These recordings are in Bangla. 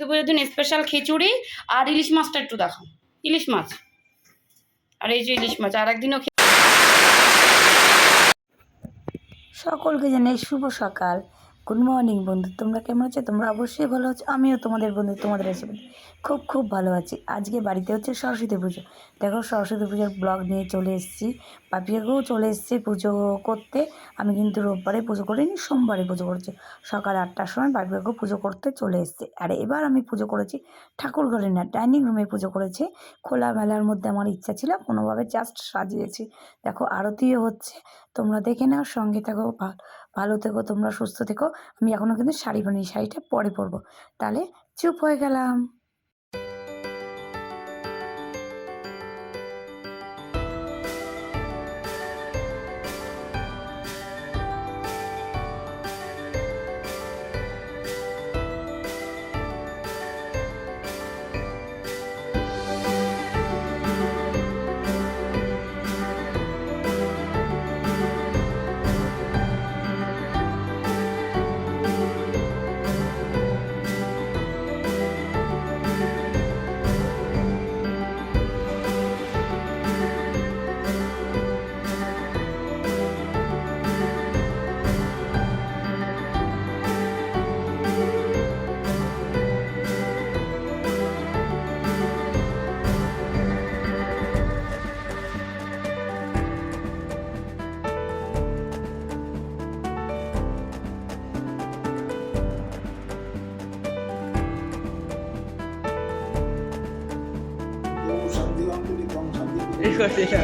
দুপুরের দিন স্পেশাল খিচুড়ি আর ইলিশ মাছটা একটু দেখো ইলিশ মাছ। আর এই যে ইলিশ মাছ, আর একদিনও সকলকে জানাই শুভ সকাল। গুড মর্নিং বন্ধু। তোমরা কেমন আছো? তোমরা অবশ্যই ভালো আছো। আমিও তোমাদের বন্ধু, তোমাদের আশীর্বাদ খুব খুব ভালো আছি। আজকে বাড়িতে হচ্ছে সরস্বতী পুজো। দেখো, সরস্বতী পুজোর ব্লগ নিয়ে চলে এসেছি। পাপিয়াকেও চলে এসেছি পুজো করতে। আমি কিন্তু রোববারে পুজো করিনি, সোমবারে পুজো করেছি। সকাল আটটার সময় পাপিয়াকেও পুজো করতে চলে এসেছি। আর এবার আমি পুজো করেছি ঠাকুর ঘরে না, ডাইনিং রুমে পুজো করেছি। খোলা মেলার মধ্যে আমার ইচ্ছা ছিল, কোনোভাবে জাস্ট সাজিয়েছি। দেখো, আরতিও হচ্ছে। তোমরা দেখে নাও, সঙ্গে থাকো ভালো থেকো, তোমরা সুস্থ থেকো। আমি এখনও কিন্তু শাড়ি বানিয়ে শাড়িটা পরে পরবো। তাহলে চুপ হয়ে গেলাম। 谁说谁是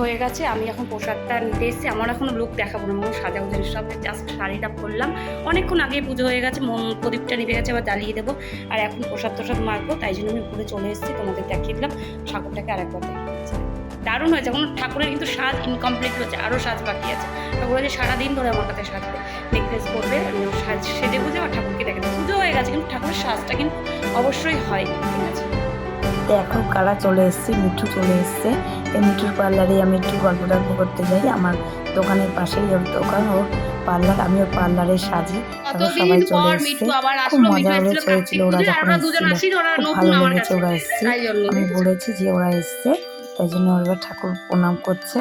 হয়ে গেছে, আমি এখন প্রসাদটা নিতে এসেছি। আমার এখনও লুক দেখাবো না, মনে সাজাবো জিনিস সব। জাস্ট শাড়িটা পরলাম। অনেকক্ষণ আগে পুজো হয়ে গেছে প্রদীপটা নিভে গেছে আবার জ্বালিয়ে দেবো। আর এখন প্রসাদ তোসাদ মারবো তাই জন্য আমি উপরে চলে এসেছি, তোমাদের দেখিয়ে দিলাম। ঠাকুরটাকে আরেকবার দেখিয়েছি দারুণ হয়েছে, এখন ঠাকুরের কিন্তু সাজ ইনকমপ্লিট হচ্ছে আরও সাজ বাকি আছে। ঠাকুর যে সারাদিন ধরে আমার কাছে সাজবে নেকলেস করবে সাজ সেজে বুঝে আমার ঠাকুরকে দেখে দেবো। পুজো হয়ে গেছে, কিন্তু ঠাকুরের সাজটা কিন্তু অবশ্যই হয় ঠিক আছে? দেখো কারা চলে এসছে, মিঠু চলে এসছে। এই মিঠুর পার্লারে আমি একটু গল্প টল্প করতে যাই। আমার দোকানের পাশেই ওর দোকান ওর পার্লার আমি ওর পার্লারে সাজি। তারপর সবাই চলে এসছে। খুব মজা হয়েছে কার্তিক ওরা যখন এসেছিল খুব ভালো লেগেছে ওরা এসছে। আমি বলেছি যে ওরা এসছে তাই জন্য ওরা ঠাকুর প্রণাম করছে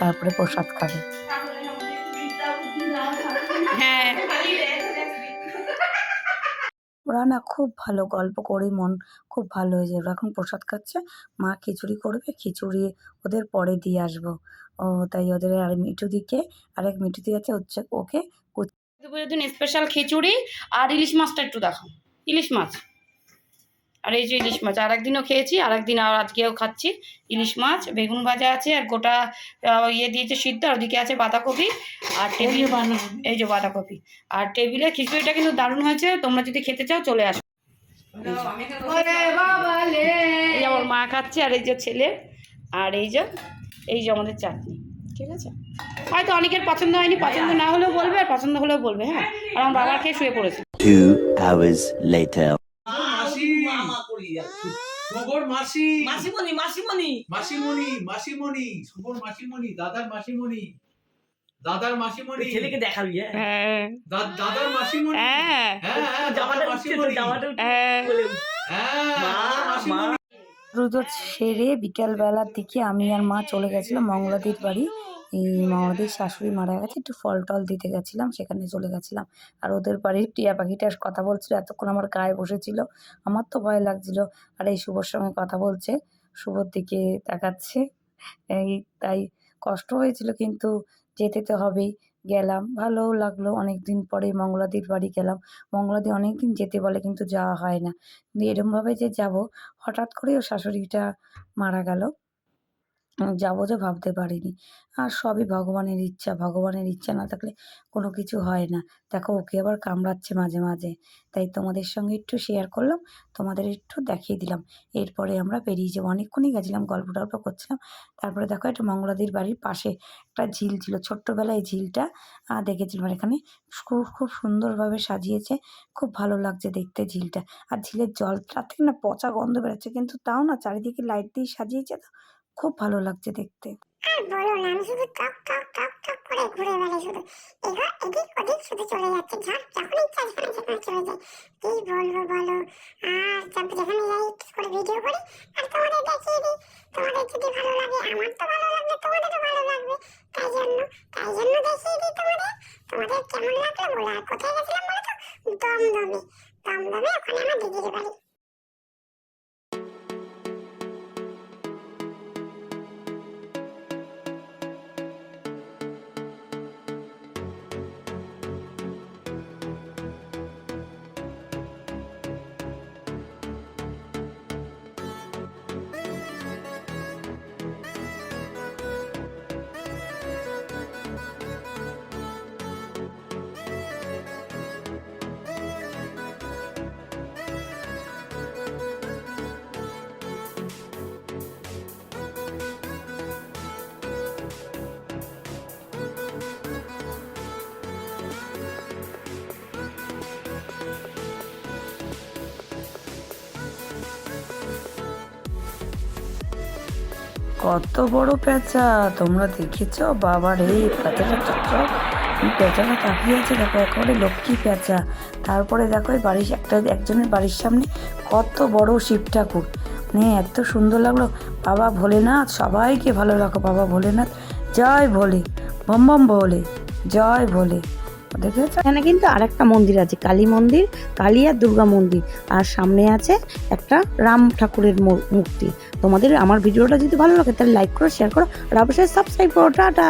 তারপরে প্রসাদ খাবে। ওরা না খুব ভালো গল্প করে মন খুব ভালো হয়ে যায় ওরা এখন প্রসাদ খাচ্ছে, মা খিচুড়ি করবে, খিচুড়ি ওদের পরে দিয়ে আসব। ও, তাই ওদের আর মিঠু দিকে এক মিঠু দিয়ে আছে, হচ্ছে ওকে দিন স্পেশাল খিচুড়ি আর ইলিশ মাছটা একটু দেখাও। ইলিশ মাছ। আর এই যে ইলিশ মাছ আর একদিনও খেয়েছি আর একদিন আর আজকেও খাচ্ছি। ইলিশ মাছ বেগুন ভাজা আছে আর গোটা ইয়ে দিয়েছে সিদ্ধ আর ওদিকে আছে বাঁধাকপি আর টেবিল। এই যে বাঁধাকপি। আর টেবিলে খিচুড়িটা কিন্তু দারুণ হয়েছে তোমরা যদি খেতে চাও চলে আসো। এই আমার মা খাচ্ছে আর এই যে ছেলে আর এই যে এই যে আমাদের চাটনি ঠিক আছে? হয়তো অনেকের পছন্দ হয়নি পছন্দ না হলেও বলবে আর পছন্দ হলেও বলবে হ্যাঁ? আর আমার বাবার খেয়ে শুয়ে পড়েছে। Two hours শুভর মাসি। মাসিমণি মাসিমণি। মাসিমণি মাসিমণি শুভর মাসিমণি দাদার মাসিমণি। দাদার মাসিমণি। ছেলেকে দেখাবি হ্যাঁ? হ্যাঁ। দাদার মাসিমণি। হ্যাঁ। হ্যাঁ হ্যাঁ জামাটা মাসিমণি। জামাটা হ্যাঁ। হ্যাঁ মাসিমণি। রুদো সেরে বিকালবেলার দিকে আমি আর মা চলে গেছিলাম মঙ্গলাদির বাড়ি। এই মঙ্গলাদির শাশুড়ি মারা গেছে, একটু ফল টল দিতে গেছিলাম, সেখানে চলে গেছিলাম। আর ওদের বাড়ির টিয়া পাখিটার কথা বলছিল, এতক্ষণ আমার গায়ে বসেছিল, আমার তো ভয় লাগছিল। আর এই শুভর সঙ্গে কথা বলছে, শুভর দিকে তাকাচ্ছে, এই তাই কষ্ট হয়েছিল, কিন্তু যেতে তো হবেই। গেলাম। ভালোও লাগল। অনেক দিন পরে মঙ্গলাদির বাড়ি গেলাম। মঙ্গলাদি অনেক দিন যেতে বলে কিন্তু যাওয়া হয় না। কিন্তু এরমভাবে যে যাব, হঠাৎ করে ওর শাশুড়িটা মারা গেল। যাব যে ভাবতে পারিনি। আর সবই ভগবানের ইচ্ছা। ভগবানের ইচ্ছা না থাকলে কোনো কিছু হয় না। দেখো, ওকে আবার কামড়াচ্ছে মাঝে মাঝে। তাই তোমাদের সঙ্গে একটু শেয়ার করলাম। তোমাদের একটু দেখিয়ে দিলাম। এরপরে আমরা বেরিয়ে যাব। অনেকক্ষণই গেছিলাম, গল্প টল্প করছিলাম। তারপরে দেখো, একটা মঙ্গলাদির বাড়ির পাশে একটা ঝিল ছিল। ছোট্টবেলায় ঝিলটা দেখেছিলাম। আর এখানে খুব খুব সুন্দরভাবে সাজিয়েছে। খুব ভালো লাগছে দেখতে ঝিলটা। আর ঝিলের জলটা থেকে না পচা গন্ধ বেরোচ্ছে। কিন্তু তাও না, চারিদিকে লাইট দিয়ে সাজিয়েছে তো। খুব ভালো লাগছে দেখতে। আর বলো না, আমি শুধু টক টক টক টক করে ঘুরে বেড়াই শুধু। এবার এদিক ওদিক শুধু চলে যাচ্ছে, ঝাঁক যখন ইচ্ছা সেখানে চলে যায় কি বলব বলো? আর যাব যেখানে যাই করে ভিডিও করি, আর তোমাদের দেখিয়ে দিই। তোমাদের যদি ভালো লাগে, আমার তো ভালো লাগবে তোমাদেরও ভালো লাগবে। তাই জন্য তাই জন্য দেখিয়ে দিই তোমাদের। তোমাদের কেমন লাগল বলো? আর কোথায় গেছিলাম বলো তো? দমদমে। দমদমে ওখানে আমার দিদির বাড়ি। কত বড় পেঁচা, তোমরা দেখেছ? বাবার এই পেঁচাটা চকচক এই পেঁচাটা তাকিয়ে আছে, দেখো, একেবারে লক্ষ্মী পেঁচা। তারপরে দেখো, এই বাড়ির একটা একজনের বাড়ির সামনে কত বড় শিব ঠাকুর মানে এত সুন্দর লাগল। বাবা ভোলেনাথ, সবাইকে ভালো রাখো, বাবা ভোলেনাথ। জয় ভোলে, বম বম ভোলে জয় ভোলে। এখানে কিন্তু আরেকটা মন্দির আছে, কালী মন্দির, কালী আর দুর্গা মন্দির। আর সামনে আছে একটা রাম ঠাকুরের মূর্তি। তোমাদের আমার ভিডিওটা যদি ভালো লাগে তাহলে লাইক করো শেয়ার করো, আর অবশ্যই সাবস্ক্রাইব করো, টাটা!